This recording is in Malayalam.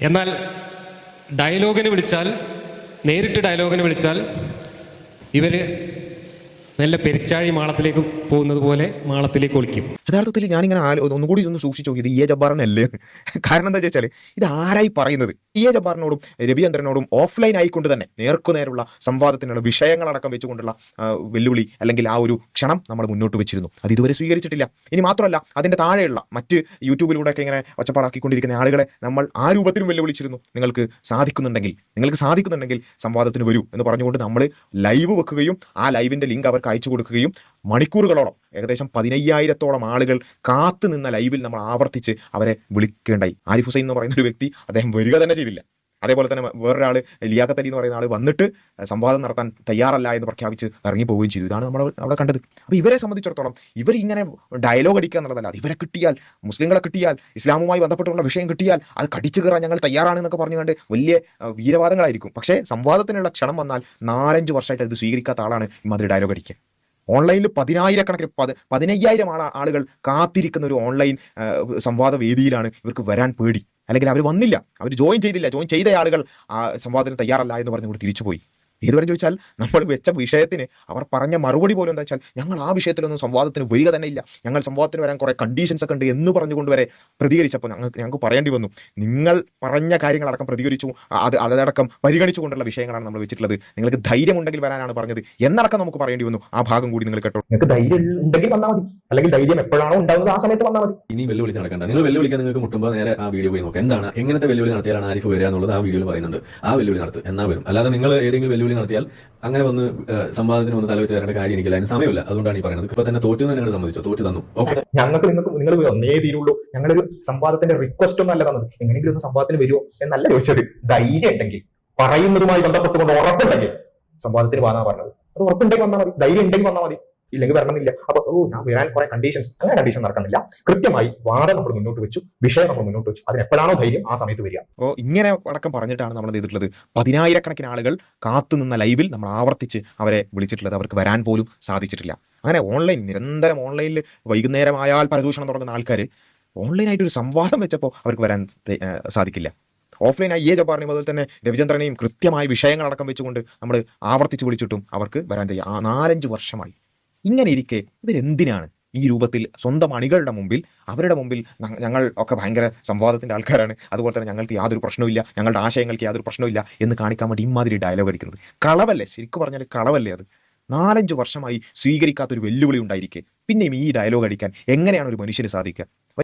എന്നാൽ ഡയലോഗിന് വിളിച്ചാൽ നേരിട്ട് ഡയലോഗിന് വിളിച്ചാൽ ഇവർ നല്ല പെരിച്ചാഴി മാളത്തിലേക്ക് പോകുന്നത് പോലെ മാളത്തിലേക്ക് ഒളിക്കും. യഥാർത്ഥത്തിൽ ഞാനിങ്ങനെ ഒന്നുകൂടി ഒന്ന് സൂക്ഷിച്ചു നോക്കി ഇത് ഇ. എ. ജബ്ബാറിനല്ലേ. കാരണം എന്താ വെച്ചാൽ ഇത് ആരായി പറയുന്നത്? ഇ. എ. ജബ്ബാറിനോടും രവിചന്ദ്രനോടും ഓഫ്ലൈൻ ആയിക്കൊണ്ട് തന്നെ നേർക്കുനേരുള്ള സംവാദത്തിനുള്ള വിഷയങ്ങളടക്കം വെച്ചുകൊണ്ടുള്ള വെല്ലുവിളി അല്ലെങ്കിൽ ആ ഒരു ക്ഷണം നമ്മൾ മുന്നോട്ട് വെച്ചിരുന്നു. അത് ഇതുവരെ സ്വീകരിച്ചിട്ടില്ല. ഇനി മാത്രമല്ല അതിന്റെ താഴെയുള്ള മറ്റ് യൂട്യൂബിലൂടെയൊക്കെ ഇങ്ങനെ ഒച്ചപ്പാടാക്കിക്കൊണ്ടിരിക്കുന്ന ആളുകളെ നമ്മൾ ആ രൂപത്തിലും വെല്ലുവിളിച്ചിരുന്നു. നിങ്ങൾക്ക് സാധിക്കുന്നുണ്ടെങ്കിൽ നിങ്ങൾക്ക് സാധിക്കുന്നുണ്ടെങ്കിൽ സംവാദത്തിന് വരൂ എന്ന് പറഞ്ഞുകൊണ്ട് നമ്മൾ ലൈവ് വെക്കുകയും ആ ലൈവിന്റെ ലിങ്ക് അവർക്ക് അയച്ചു കൊടുക്കുകയും മണിക്കൂറുകളോളം ഏകദേശം പതിനയ്യായിരത്തോളം ആളുകൾ കാത്തു നിന്ന ലൈവിൽ നമ്മൾ ആവർത്തിച്ച് അവരെ വിളിക്കേണ്ടായി. ആരിഫ് ഹുസൈൻ എന്ന് പറയുന്ന ഒരു വ്യക്തി അദ്ദേഹം വരിക തന്നെ ചെയ്തില്ല. അതേപോലെ തന്നെ വേറൊരാൾ ലിയാഖത്ത് അലി എന്ന് പറയുന്ന ആൾ വന്നിട്ട് സംവാദം നടത്താൻ തയ്യാറല്ല എന്ന് പ്രഖ്യാപിച്ച് ഇറങ്ങി പോവുകയും ചെയ്തു. ഇതാണ് നമ്മൾ അവിടെ കണ്ടത്. അപ്പോൾ ഇവരെ സംബന്ധിച്ചിടത്തോളം ഇവർ ഇങ്ങനെ ഡയലോഗ് അടിക്കുക എന്നുള്ളതല്ല അത് ഇവരെ കിട്ടിയാൽ മുസ്ലിങ്ങളെ കിട്ടിയാൽ ഇസ്ലാമുമായി ബന്ധപ്പെട്ടുള്ള വിഷയം കിട്ടിയാൽ അത് കടിച്ചു കയറാൻ ഞങ്ങൾ തയ്യാറാണ് എന്നൊക്കെ പറഞ്ഞുകൊണ്ട് വലിയ വീരവാദങ്ങളായിരിക്കും. പക്ഷേ സംവാദത്തിനുള്ള ക്ഷണം വന്നാൽ നാലഞ്ച് വർഷമായിട്ട് അത് സ്വീകരിക്കാത്ത ആളാണ് ഇമാതിരി ഡയലോഗ് അടിക്കുക ഓൺലൈനിൽ പതിനായിരക്കണക്കിന് പത് പതിനയ്യായിരം ആള ആളുകൾ കാത്തിരിക്കുന്ന ഒരു ഓൺലൈൻ സംവാദ വേദിയിലാണ് ഇവർക്ക് വരാൻ പേടി. അല്ലെങ്കിൽ അവർ വന്നില്ല. അവർ ജോയിൻ ചെയ്തില്ല. ജോയിൻ ചെയ്ത ആളുകൾ ആ സംവാദത്തിന് തയ്യാറല്ല എന്ന് പറഞ്ഞുകൊണ്ട് തിരിച്ചുപോയി. ഏതുവരെ ചോദിച്ചാൽ നമ്മൾ വെച്ച വിഷയത്തിന് അവർ പറഞ്ഞ മറുപടി പോലും എന്താ വെച്ചാൽ ഞങ്ങൾ ആ വിഷയത്തിലൊന്നും സംവാദത്തിന് വരിക തന്നെ ഇല്ല. ഞങ്ങൾ സംവാദത്തിന് വരാൻ കുറേ കണ്ടീഷൻസ് ഒക്കെ ഉണ്ട് എന്ന് പറഞ്ഞുകൊണ്ട് വരെ പ്രതികരിച്ചപ്പോൾ ഞങ്ങൾക്ക് ഞങ്ങൾക്ക് പറയേണ്ടി വന്നു. നിങ്ങൾ പറഞ്ഞ കാര്യങ്ങളടക്കം പ്രതികരിച്ചു. അത് അതടക്കം പരിഗണിച്ചുകൊണ്ടുള്ള വിഷയങ്ങളാണ് നമ്മൾ വെച്ചിട്ടുള്ളത്. നിങ്ങൾക്ക് ധൈര്യം ഉണ്ടെങ്കിൽ വരാനാണ് പറഞ്ഞത് എന്നടക്കം നമുക്ക് പറയേണ്ടി വന്നു. ആ ഭാഗം കൂടി നിങ്ങൾ കേട്ടോ. നിങ്ങൾക്ക് ധൈര്യം ഉണ്ടെങ്കിൽ വന്നാൽ മതി. അല്ലെങ്കിൽ ധൈര്യം എപ്പോഴാണോ ഉണ്ടാവുന്നത് ആ സമയത്ത് വന്നാൽ മതി. ഇനി വെല്ലുവിളിച്ച് നടക്കണ്ട. നിങ്ങൾ വെല്ലുവിളിക്കാൻ നിങ്ങൾക്ക് മുട്ടുമ്പോൾ നേരെ ആ വീഡിയോ പോയി നോക്കാം. എന്താണ്? എങ്ങനത്തെ വെല്ലുവിളി നടത്തിയാലാണ് ആരിഫ് വരിക എന്നുള്ളത് ആ വീഡിയോയിൽ പറയുന്നുണ്ട്. ആ വെല്ലുവിളി നടത്തും. എന്നാ വരും? അല്ലാതെ നിങ്ങൾ ഏതെങ്കിലും വെല്ലുവിളി നടത്തിയാൽ അങ്ങനെ വന്ന് സംവാദത്തിന് വന്ന് തലവെച്ച് തരേണ്ട കാര്യം എനിക്കില്ല. അതിന് സമയമില്ല. അതുകൊണ്ടാണ് ഈ പറയുന്നത്. ഇപ്പൊ തന്നെ തോറ്റു തന്നെ സംബന്ധിച്ചു തോറ്റു തന്നു. ഓക്കെ. ഞങ്ങൾക്ക് നിങ്ങൾക്ക് നിങ്ങൾ ഒന്നേ തീരുള്ളൂ. ഞങ്ങളൊരു സംവാദത്തിന്റെ റിക്വസ്റ്റ് ഒന്നും അല്ല തന്നത്. എങ്ങനെയെങ്കിലും സംവാദത്തിന് വരുമോ എന്നല്ല ചോദിച്ചത്. ധൈര്യം ഉണ്ടെങ്കിൽ പറയുന്നതുമായി ബന്ധപ്പെട്ടുകൊണ്ട് ഉറപ്പുണ്ടെങ്കിൽ സംവാദത്തിന് വന്നാ പറഞ്ഞത്. അത് ഉറപ്പുണ്ടെങ്കിൽ വന്നാൽ മതി. ധൈര്യം ഉണ്ടെങ്കിൽ വന്നാൽ മതി. ഇല്ലെങ്കിൽ വരണമെന്നില്ല. അപ്പൊ ഓ ഞാൻ വരാൻ കുറെ കണ്ടീഷൻസ് അങ്ങനെ കണ്ടീഷൻ നടക്കുന്നില്ല. കൃത്യമായി വാദം നമ്മൾ മുന്നോട്ട് വെച്ചു വിഷയം നമ്മൾ മുന്നോട്ട് വെച്ചു. അതിനെപ്പോഴാണോ ധൈര്യം ആ സമയത്ത് വരിക. ഓ ഇങ്ങനെ അടക്കം പറഞ്ഞിട്ടാണ് നമ്മൾ ചെയ്തിട്ടുള്ളത്? പതിനായിരക്കണക്കിന് ആളുകൾ കാത്തു നിന്ന ലൈവിൽ നമ്മൾ ആവർത്തിച്ച് അവരെ വിളിച്ചിട്ടുള്ളത് അവർക്ക് വരാൻ പോലും സാധിച്ചിട്ടില്ല. അങ്ങനെ ഓൺലൈൻ നിരന്തരം ഓൺലൈനിൽ വൈകുന്നേരമായാൽ പരദൂഷണം തുടങ്ങുന്ന ആൾക്കാർ ഓൺലൈനായിട്ട് ഒരു സംവാദം വെച്ചപ്പോൾ അവർക്ക് വരാൻ സാധിക്കില്ല. ഓഫ്ലൈൻ ഓഫ്ലൈനായി എ ജബ്ബാറിനെയും അതുപോലെ തന്നെ രവിചന്ദ്രനെയും കൃത്യമായ വിഷയങ്ങളടക്കം വെച്ചുകൊണ്ട് നമ്മൾ ആവർത്തിച്ച് വിളിച്ചിട്ടും അവർക്ക് വരാൻ ആ നാലഞ്ച് വർഷമായി. ഇങ്ങനെ ഇരിക്കെ. ഇവരെന്തിനാണ് ഈ രൂപത്തിൽ സ്വന്തം അണികളുടെ മുമ്പിൽ അവരുടെ മുമ്പിൽ ഞങ്ങൾ ഒക്കെ ഭയങ്കര സംവാദത്തിന്റെ ആൾക്കാരാണ്. അതുപോലെ തന്നെ ഞങ്ങൾക്ക് യാതൊരു പ്രശ്നമില്ല ഞങ്ങളുടെ ആശയങ്ങൾക്ക് യാതൊരു പ്രശ്നമില്ല എന്ന് കാണിക്കാൻ വേണ്ടി ഇമാതിരി ഡയലോഗ് അടിക്കുന്നത്. കളവല്ലേ? ശരിക്കും പറഞ്ഞാൽ കളവല്ലേ അത്? നാലഞ്ച് വർഷമായി സ്വീകരിക്കാത്തൊരു വെല്ലുവിളി ഉണ്ടായിരിക്കെ. പിന്നെയും ഈ ഡയലോഗ് അടിക്കാൻ എങ്ങനെയാണ് ഒരു മനുഷ്യന് സാധിക്കുക